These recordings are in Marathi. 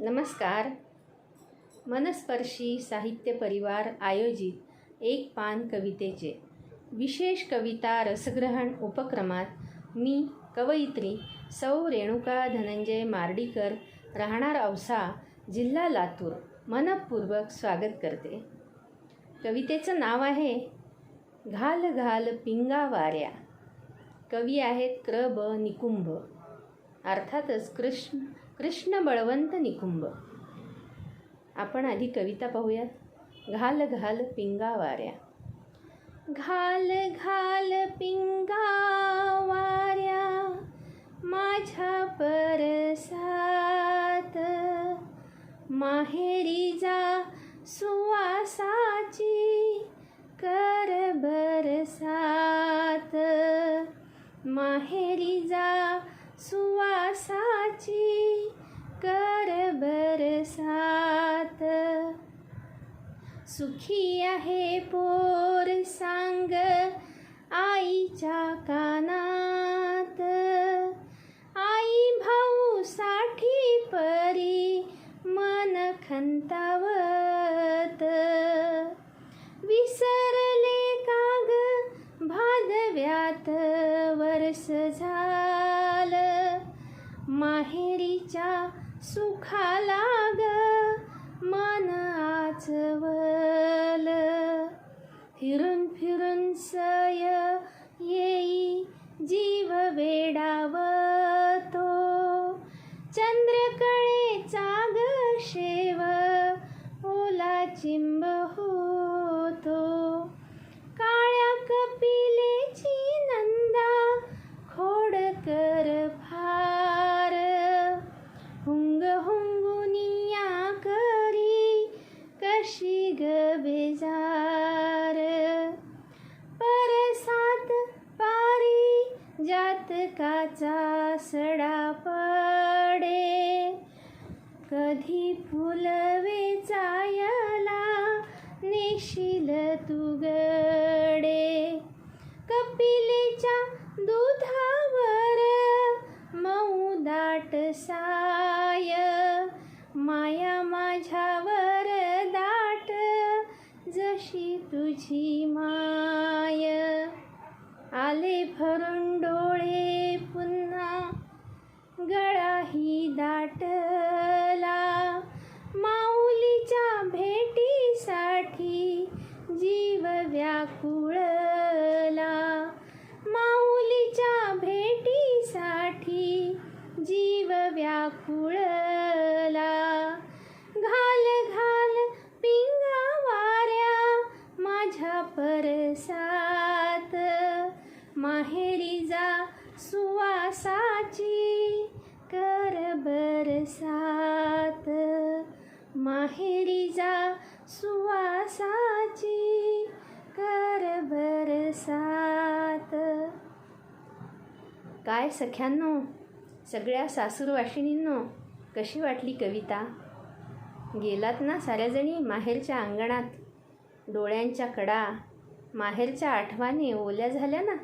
नमस्कार. मनस्पर्शी साहित्य परिवार आयोजित एक पान कवितेचे विशेष कविता रसग्रहण उपक्रमात मी कवयित्री सौ रेणुका धनंजय मार्डीकर राहणार औसा जिल्हा लातूर. मनपूर्वक स्वागत करते. कवितेचं नाव आहे घाल घाल पिंगा वाऱ्या कवी आहेत क्र ब निकुंभ. अर्थातच कृष्ण कृष्ण बळवंत निकुंभ. आपण आधी कविता पाहूयात. घाल घाल पिंगा वाऱ्या घाल घाल पिंगा वाऱ्या माझ्या परसात. माहेरी जा सुवासाची कर बरसात. माहेरी जा सुवासाची कर बरसात सुखी आहे पोर सांग आईच्या कानात. आई भाऊ साठी परी मन खंतावत. विसरले काग भादव्यात वर्ष झा माहेरीच्या सुखाला ग मन आचवल. फिरून फिरून सय येई जीव वेडावतो. चंद्रकळे चाग शेव ओला चिंब नेशील कुळला. माऊलीच्या भेटीसाठी जीव व्याकुळला. घाल घाल पिंगा वाऱ्या माझ्या परसात. माहेरी जा सुवासाची कर बरसात. माहेरी जा सुवासाची कर बरसात काय सख्यांनो सगळ्या सासूरवाशिणींनो कशी वाटली कविता? गेलात ना साऱ्याजणी माहेरच्या अंगणात? डोळ्यांच्या कडा माहेरच्या आठवाने ओल्या झाल्या ना?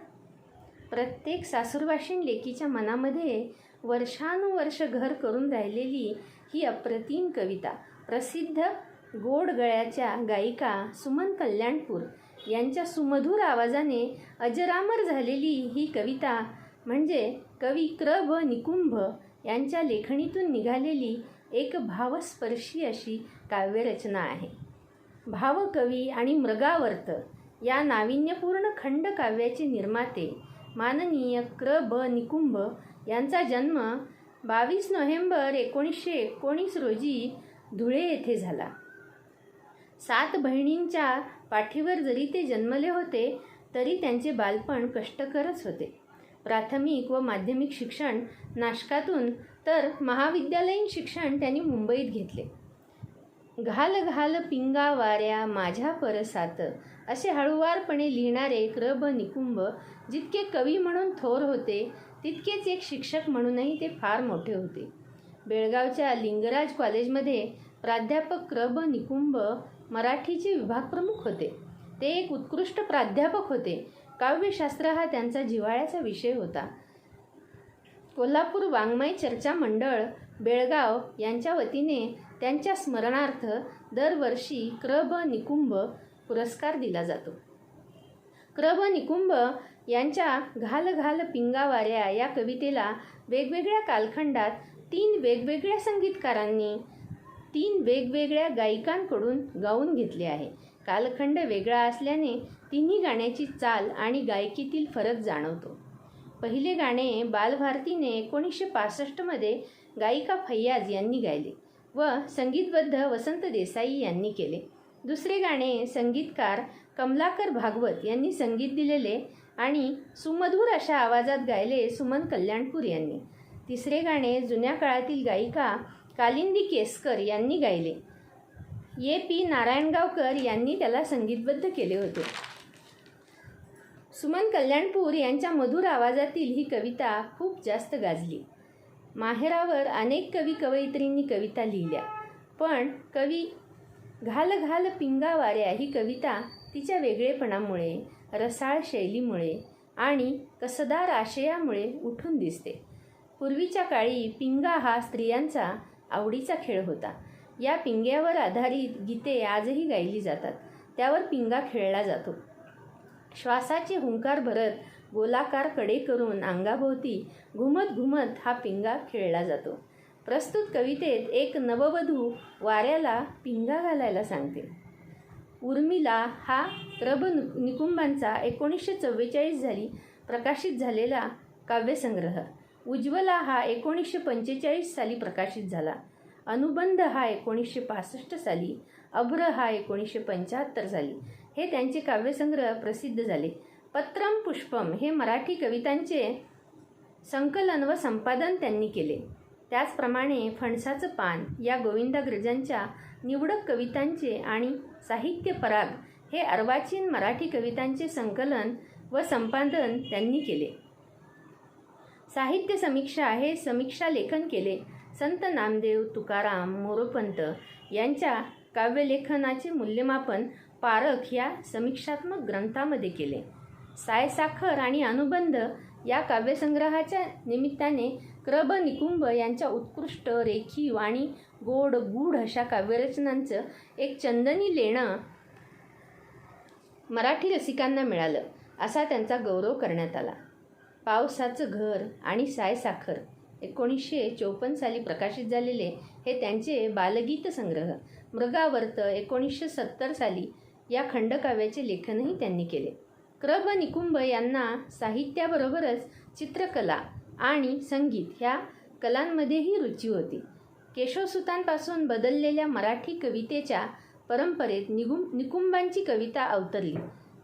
प्रत्येक सासूरवाशीण लेकीच्या मनामध्ये वर्षानुवर्ष घर करून राहिलेली ही अप्रतिम कविता. प्रसिद्ध गोड गळ्याच्या गायिका सुमन कल्याणपूर. यांच्या सुमधुर आवाजाने अजरामर झालेली ही कविता म्हणजे कवी क्र ब निकुंभ यांच्या लेखणीतून निघालेली एक भावस्पर्शी अशी काव्यरचना आहे. भावकवी आणि मृगावर्त या नाविन्यपूर्ण खंडकाव्याचे निर्माते माननीय क्र ब निकुंभ यांचा जन्म बावीस नोव्हेंबर एकोणीसशे एकोणीस रोजी धुळे येथे झाला. सात बहिणींच्या पाठीवर जरी ते जन्मले होते तरी त्यांचे बालपण कष्टकरच होते. प्राथमिक व माध्यमिक शिक्षण नाशकातून तर महाविद्यालयीन शिक्षण त्यांनी मुंबईत घेतले. घाल घाल पिंगा वाऱ्या माझ्या परसात असे हळुवारपणे लिहिणारे क्रब निकुंभ जितके कवी म्हणून थोर होते तितकेच एक शिक्षक म्हणूनही ते फार मोठे होते. बेळगावच्या लिंगराज कॉलेजमध्ये प्राध्यापक क्रभ निकुंभ मराठीचे विभागप्रमुख होते. ते एक उत्कृष्ट प्राध्यापक होते. काव्यशास्त्र हा त्यांचा जिव्हाळ्याचा विषय होता. कोल्हापूर वाङ्मय चर्चा मंडळ बेळगाव यांच्या वतीने त्यांच्या स्मरणार्थ दरवर्षी क्रभ निकुंभ पुरस्कार दिला जातो. क्रभ निकुंभ यांच्या घाल घाल पिंगा वाऱ्या या कवितेला वेगवेगळ्या कालखंडात तीन वेगवेगळ्या संगीतकारांनी तीन वेगवेगळ्या गायिकांकडून गाऊन घेतले आहे. कालखंड वेगळा असल्याने तिन्ही गाण्याची चाल आणि गायकीतील फरक जाणवतो. पहिले गाणे बालभारतीने एकोणीसशे पासष्टमध्ये गायिका फैयाज यांनी गायले व संगीतबद्ध वसंत देसाई यांनी केले. दुसरे गाणे संगीतकार कमलाकर भागवत यांनी संगीत दिलेले आणि सुमधूर अशा आवाजात गायले सुमन कल्याणपूर यांनी. तिसरे गाणे जुन्या काळातील गायिका कालिंदी केसकर यांनी गायले. ये पी नारायणगावकर यांनी त्याला संगीतबद्ध केले होते. सुमन कल्याणपूर यांच्या मधुर आवाजातील ही कविता खूप जास्त गाजली. माहेरावर अनेक कवी कवयित्रींनी कविता लिहिल्या पण कवी घाल घाल पिंगा वाऱ्या ही कविता तिच्या वेगळेपणामुळे रसाळ शैलीमुळे आणि कसदार आशयामुळे उठून दिसते. पूर्वीच्या काळी पिंगा हा स्त्रियांचा आवडीचा खेळ होता. या पिंग्यावर आधारित गीते आजही गायली जातात. त्यावर पिंगा खेळला जातो. श्वासाचे हुंकार भरत गोलाकारकडे करून अंगाभोवती घुमत घुमत हा पिंगा खेळला जातो. प्रस्तुत कवितेत एक नववधू वाऱ्याला पिंगा घालायला सांगते. उर्मिला हा रब निकुंबांचा एकोणीसशे चव्वेचाळीस झाली प्रकाशित झालेला काव्यसंग्रह. उज्ज्वला हा एकोणीसशे पंचेचाळीस साली प्रकाशित झाला. अनुबंध हा एकोणीसशे पासष्ट साली अभ्र हा एकोणीसशे पंच्याहत्तर साली. हे त्यांचे काव्यसंग्रह प्रसिद्ध झाले. पत्रम पुष्पम हे मराठी कवितांचे संकलन व संपादन त्यांनी केले. त्याचप्रमाणे फणसाचं पान या गोविंदाग्रजांच्या निवडक कवितांचे आणि साहित्य पराग हे अर्वाचीन मराठी कवितांचे संकलन व संपादन त्यांनी केले. साहित्य समीक्षा हे समीक्षा लेखन केले. संत नामदेव तुकाराम मोरोपंत यांच्या काव्यलेखनाचे मूल्यमापन पारख या समीक्षात्मक ग्रंथामध्ये केले. सायसाखर आणि अनुबंध या काव्यसंग्रहाच्या निमित्ताने क्रब निकुंभ यांच्या उत्कृष्ट रेखीव आणि गोड गूढ अशा काव्यरचनांचं एक चंदनी लेणं मराठी रसिकांना मिळालं असा त्यांचा गौरव करण्यात आला. पावसाचं घर आणि सायसाखर एकोणीसशे चोपन्न साली प्रकाशित झालेले हे त्यांचे बालगीत संग्रह. मृगावर्त एकोणीसशे सत्तर साली या खंडकाव्याचे लेखनही त्यांनी केले. क्रब निकुंभ यांना साहित्याबरोबरच चित्रकला आणि संगीत ह्या कलांमध्येही रुची होती. केशवसुतांपासून बदललेल्या मराठी कवितेच्या परंपरेत निगुम निकुंबांची कविता अवतरली.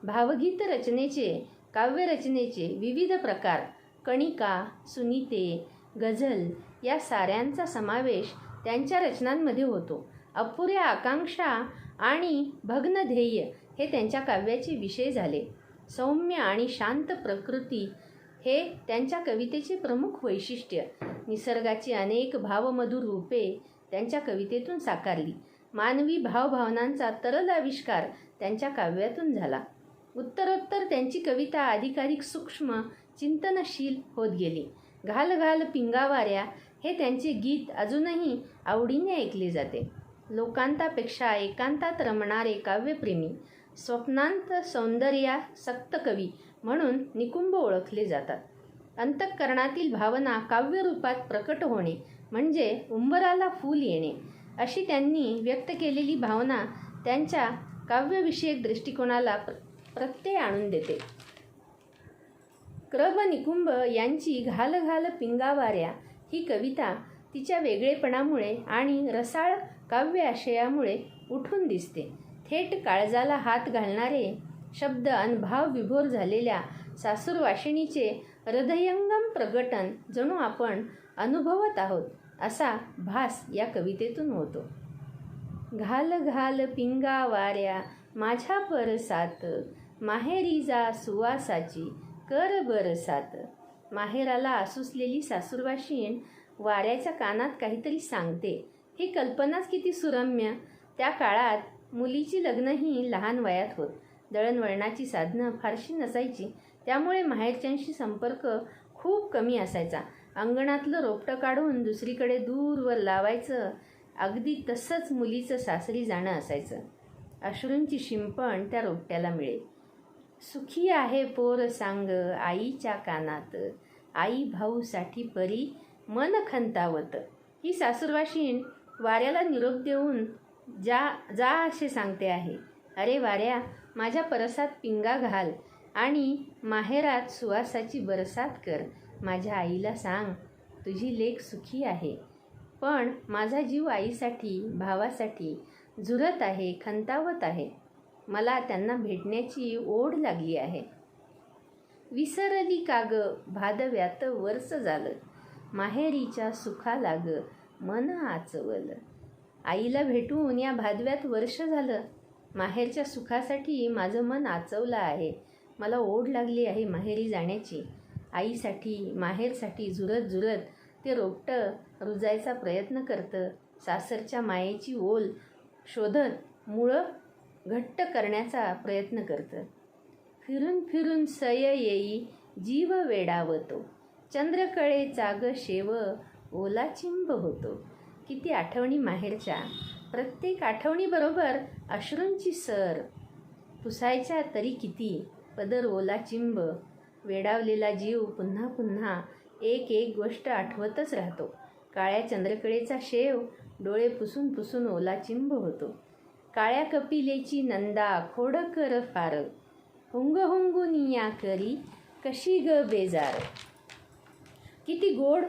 भावगीत रचनेचे काव्यरचनेचे विविध प्रकार कणिका सुनीते गझल या साऱ्यांचा समावेश त्यांच्या रचनांमध्ये होतो. अपुऱ्या आकांक्षा आणि भग्न ध्येय हे त्यांच्या काव्याचे विषय झाले. सौम्य आणि शांत प्रकृती हे त्यांच्या कवितेचे प्रमुख वैशिष्ट्य. निसर्गाची अनेक भावमधुर रूपे त्यांच्या कवितेतून साकारली. मानवी भावभावनांचा तरल आविष्कार त्यांच्या काव्यातून झाला. उत्तरोत्तर त्यांची कविता अधिकाधिक सूक्ष्म चिंतनशील होत गेली. घाल घाल पिंगावाऱ्या हे त्यांचे गीत अजूनही आवडीने ऐकले जाते. लोकांतापेक्षा एकांतात रमणारे काव्यप्रेमी स्वप्नांत सौंदर्यासक्त कवी म्हणून निकुंभ ओळखले जातात. अंतःकरणातील भावना काव्यरूपात प्रकट होणे म्हणजे उंबराला फूल येणे अशी त्यांनी व्यक्त केलेली भावना त्यांच्या काव्यविषयक दृष्टिकोनाला प्र प्रत्यय आणून देते. क्रब निकुंभ यांची घाल घाल पिंगावाऱ्या ही कविता तिच्या वेगळेपणामुळे आणि रसाळ काव्य आशयामुळे उठून दिसते. थेट काळजाला हात घालणारे शब्द अनभाव विभोर झालेल्या सासूरवाशिणीचे हृदयंगम प्रगटन जणू आपण अनुभवत आहोत असा भास या कवितेतून होतो. घाल घाल पिंगा वाऱ्या माझ्या परसात माहेरी जा सुवासाची कर बरसात माहेराला आसुसलेली सासूरवाशीण वाऱ्याच्या कानात काहीतरी सांगते. ही कल्पनाच किती सुरम्य. त्या काळात मुलीची लग्नही लहान वयात होत. दळणवळणाची साधनं फारशी नसायची. त्यामुळे माहेरच्यांशी संपर्क खूप कमी असायचा. अंगणातलं रोपटं काढून दुसरीकडे दूरवर लावायचं. अगदी तसंच मुलीचं सासरी जाणं असायचं. अश्रूंची शिंपण त्या रोपट्याला मिळेल. सुखी आहे पोर सांग आईच्या कानात. आई भाऊसाठी परी मन खंतावत. ही सासूरवाशीण वाऱ्याला निरोप देऊन जा जा असे सांगते आहे. अरे वाऱ्या माझ्या परसात पिंगा घाल आणि माहेरात सुवासाची बरसात कर. माझ्या आईला सांग तुझी लेख सुखी आहे. पण माझा जीव आईसाठी भावासाठी झुरत आहे खंतावत आहे. मला त्यांना भेटण्याची ओढ लागली आहे. विसरली काग भादव्यात वर्ष झालं. माहेरीच्या सुखा लाग मन आचवलं. आईला भेटून या भादव्यात वर्ष झालं. माहेरच्या सुखासाठी माझं मन आचवलं आहे. मला ओढ लागली आहे माहेरी जाण्याची. आईसाठी माहेरसाठी झुरत झुरत ते रोपटं रुजायचा प्रयत्न करतं. सासरच्या मायेची ओल शोधत मुळं घट्ट करण्याचा प्रयत्न करतं. फिरून फिरून सय येई जीव वेडावतो. चंद्रकळे चाग शेव ओला चिंब होतो. किती आठवणी माहेरच्या. प्रत्येक आठवणीबरोबर अश्रूंची सर. पुसायच्या तरी किती. पदर ओला चिंब. वेडावलेला जीव पुन्हा पुन्हा एक एक गोष्ट आठवतच राहतो. काळ्या चंद्रकळेचा शेव डोळे पुसून पुसून ओला चिंब होतो. काळ्या कपिलेची नंदा खोडकर फार. हुंग हुंगुनिया करी कशी ग बेजार. किती गोड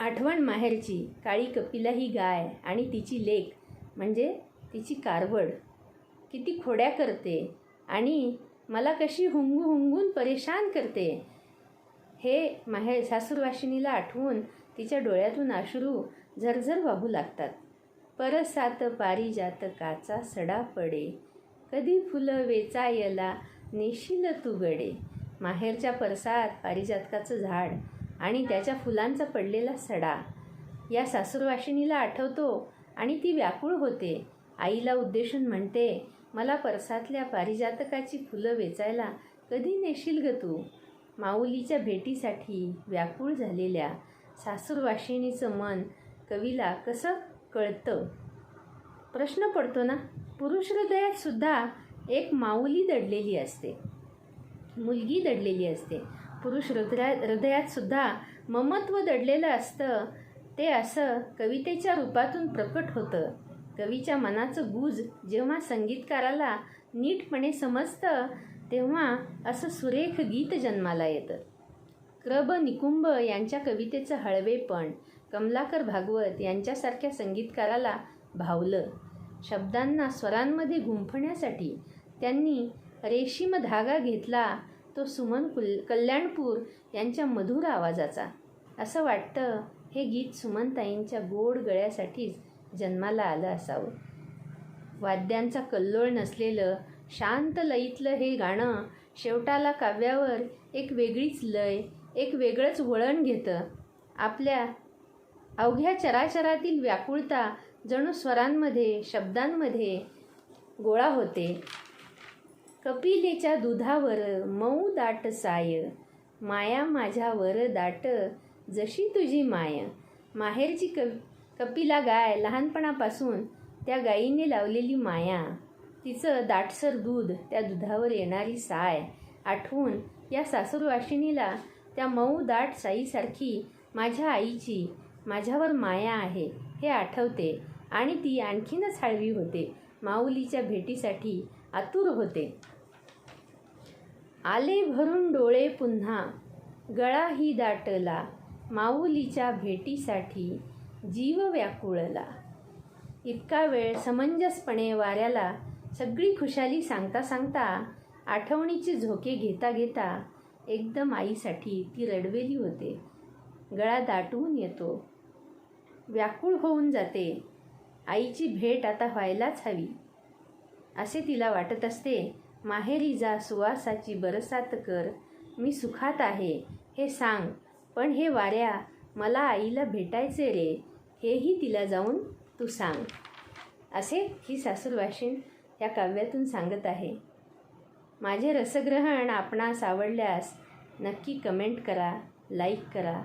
आठवण माहेरची. काळी कपिला ही गाय आणि तिची लेक म्हणजे तिची कारवड. किती खोड्या करते आणि मला कशी हुंगू हुंगून परेशान करते. हे माहेर सासूरवाशिनीला आठवून तिच्या डोळ्यातून अश्रू झरझर वाहू लागतात. परसात पारिजातकाचा सडा पडे. कधी फुलं वेचायला नेशील तू गडे. माहेरच्या परसात पारिजातकाचं झाड आणि त्याच्या फुलांचा पडलेला सडा. या सासूरवाशिनीला आठवतो आणि ती व्याकुळ होते. आईला उद्देशून म्हणते मला परसातल्या पारिजातकाची फुलं वेचायला कधी नेशील ग तू? माऊलीच्या भेटीसाठी व्याकुळ झालेल्या सासूरवाशिणीचं मन कवीला कसं कळतं. प्रश्न पडतो ना. पुरुष हृदयात सुद्धा एक माऊली दडलेली असते. मुलगी दडलेली असते. पुरुष हृदया हृदयात सुद्धा ममत्व दडलेलं असतं. ते असं कवितेच्या रूपातून प्रकट होतं. कवीच्या मनाचं गुज जेव्हा संगीतकाराला नीटपणे समजतं तेव्हा असं सुरेख गीत जन्माला येतं. क्रब निकुंभ यांच्या कवितेचं हळवेपण कमलाकर भागवत यांच्यासारख्या संगीतकाराला भावलं. शब्दांना स्वरांमध्ये गुंफण्यासाठी त्यांनी रेशीम धागा घेतला तो सुमन कुल कल्याणपूर यांच्या मधुर आवाजाचा. असं वाटतं हे गीत सुमनताईंच्या गोड गळ्यासाठीच जन्माला आलं असावं. वाद्यांचा कल्लोळ नसलेलं शांत लयीतलं हे गाणं शेवटाला काव्यावर एक वेगळीच लय एक वेगळंच वळण घेतं. आपल्या अवघ्या चराचरातील व्याकुळता जणू स्वरांमध्ये शब्दांमध्ये गोळा होते. कपिलेच्या दुधावर मऊ दाट साय माया माझ्यावर दाट जशी तुझी माय. माहेरची क कपिला गाय लहानपणापासून त्या गायीने लावलेली माया. तिचं दाटसर दूध त्या दुधावर येणारी साय. आठवून या सासूरवाशिनीला त्या मऊ दाट साईसारखी माझ्या आईची माझ्यावर माया आहे हे आठवते आणि ती आणखीनच हळवी होते. माऊलीच्या भेटीसाठी आतुर होते. आले भरून डोळे पुन्हा गळाही दाटला. माऊलीच्या भेटीसाठी जीव व्याकुळला. इतका वेळ समंजसपणे वाऱ्याला सगळी खुशाली सांगता सांगता आठवणीचे झोके घेता घेता एकदम आईसाठी ती रडवेली होते. गळा दाटून येतो. व्याकुळ होऊन जाते. आईची भेट आता व्हायलाच हवी. असे तिला वाटत असते माहेरी जा सुवासाची बरसात कर. मी सुखात आहे. हे सांग. पण हे वाऱ्या मला आईला भेटायचे रे. हेही तिला जाऊन तू सांग. असे ही सासूरवाशीण या काव्यातून सांगत आहे. माझे रसग्रहण आपणास आवडल्यास नक्की कमेंट करा लाईक करा.